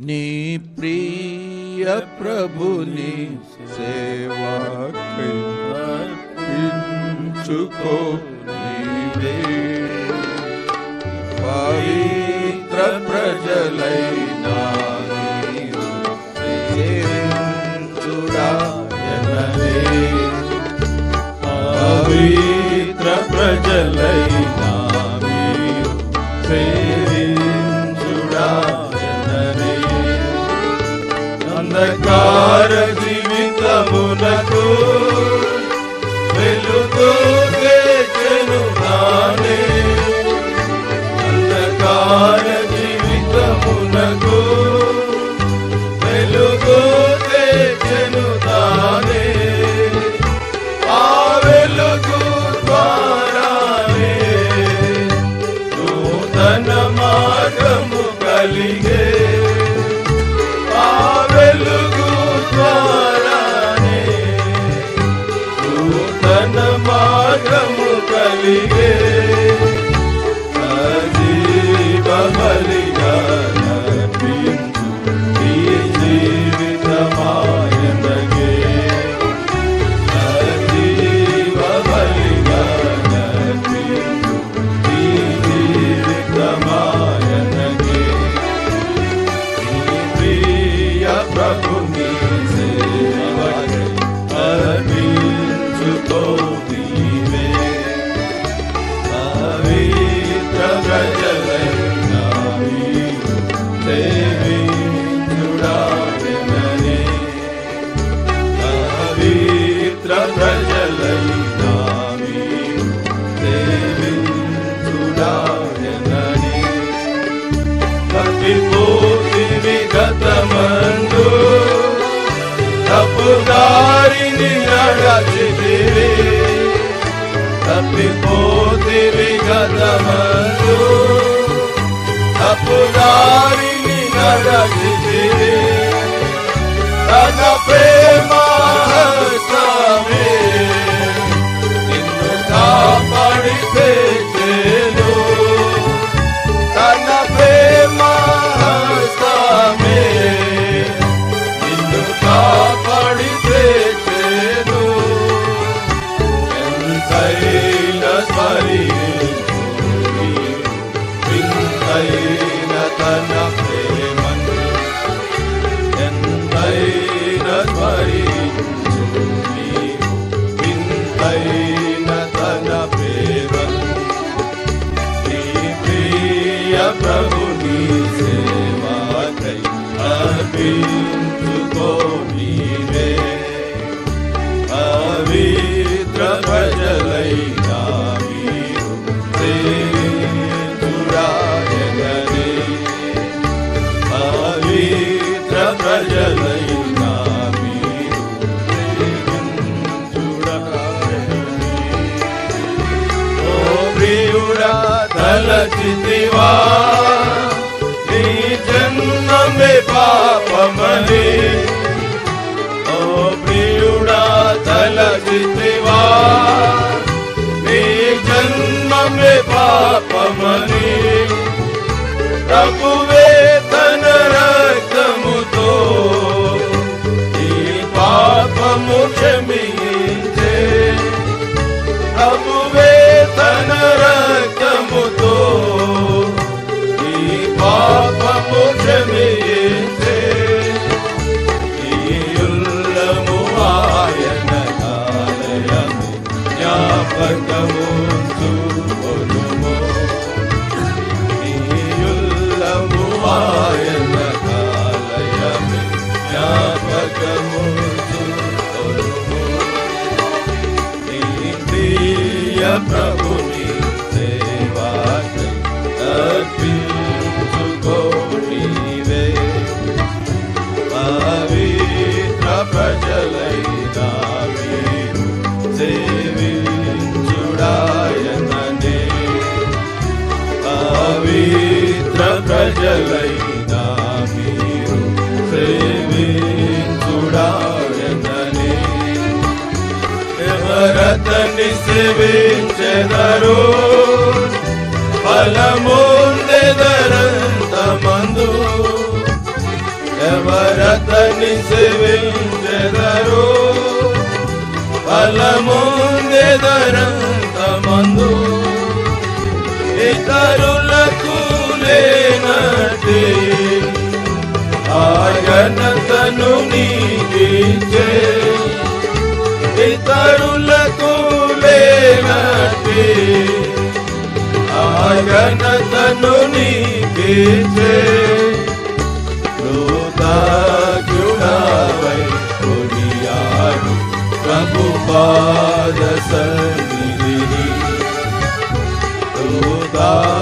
निप्रिय प्रभुनि सेवा कृ प्रजलै पवित्र चुरायने पात्र प्रजलैना Heilige నడచితివి తప్పిపోతివి గతమందు తప్పుదారిని నడచితివి. తలచితివా నీ జన్మమే పాపమని। ఓ ప్రియుడా తలచితివా। నీ జన్మమే పాపమని। రతని సేవించెదరు ఫలముందెదరంతమందు ఎవరతని సేవించెదరు ఫలముందెదరంతమందు ఇతరులకు లేనటి ఆయనతను నీకిచ్చే ఇతరులకు లేనటి ఆయనతను నీకిచ్చే కృతజ్ఞుడవై కొనియాడు ప్రభు సన్నిధిని. కృతజ్ఞుడవై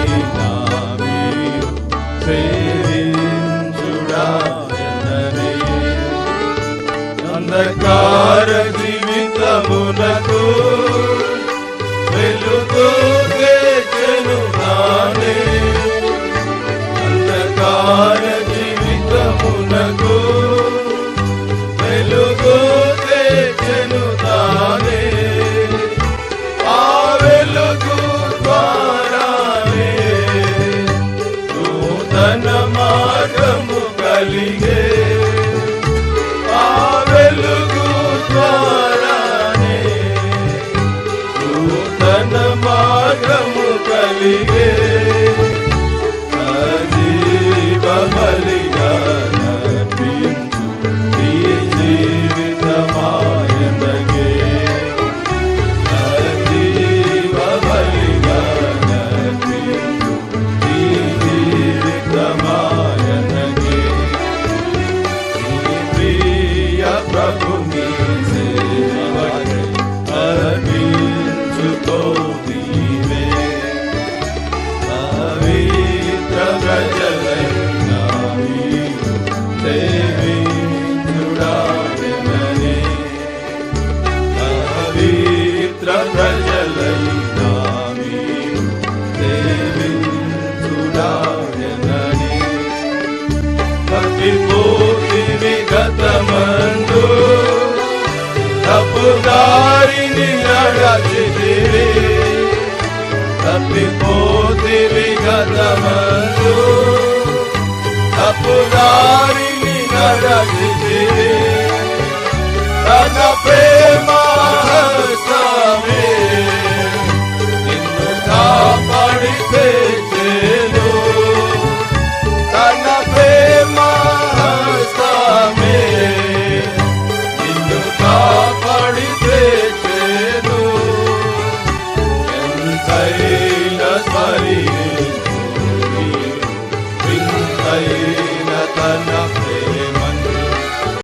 Bharat Holy Tapi po te vi gata mandu